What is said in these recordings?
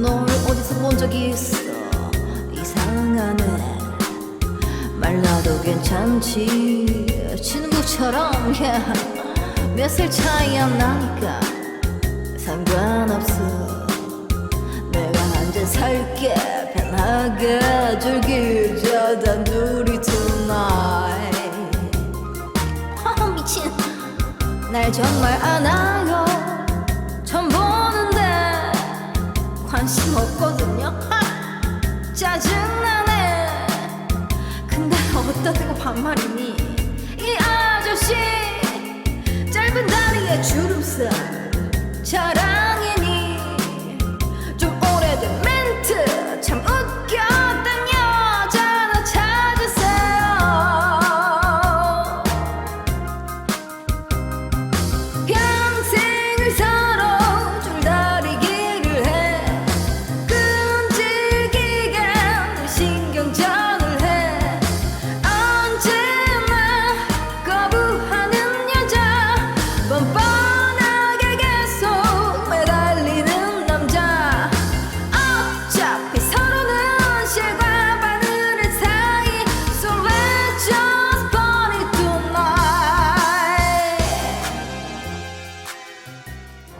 널 어디서 본 적이 있어? 이상하네. 말라도 괜찮지? 친구처럼 yeah. 몇살 차이 안 나니까 상관없어. 내가 한잔 살게. 편하게 즐기자 단둘이 날 정말 아나요 처음 보는데 관심 없거든요. 하! 짜증나네. 근데 어따대고 반말이니? 이 아저씨 짧은 다리에 주름살 자랑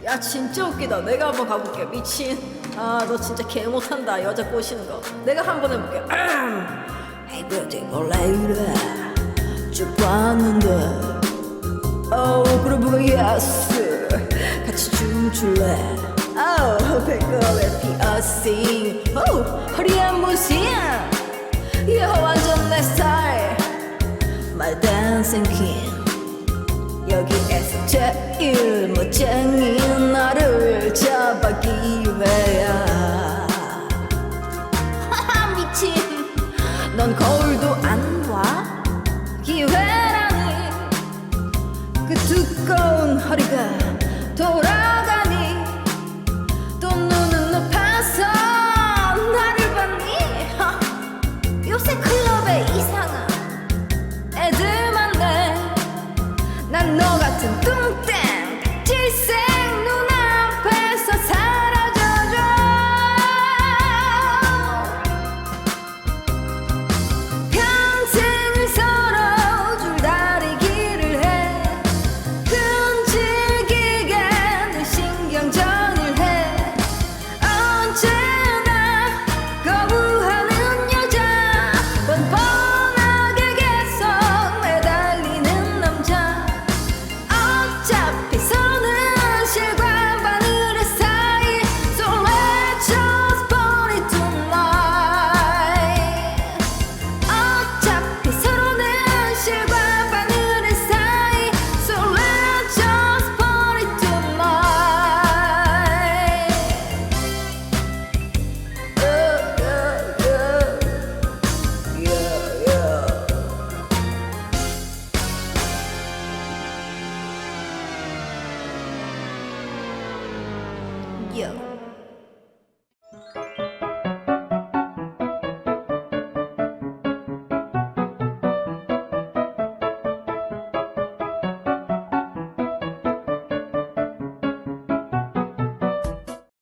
야 진짜 웃기다. 내가 한번 가볼게. 미친. 아 너 진짜 개 못한다. 여자 꼬시는 거. 내가 한번 해볼게. Hey beautiful lady 쭉 봤는데 Oh 그루브가 yes 같이 춤출래. Oh 배꼽에 피어싱. Oh 허리에 무시야. 이거 완전 내 스타일. My dancing king 여기에서 제일 멋쟁인 거울도 안 봐? 기회라니 그 두꺼운 허리가 돌아 you.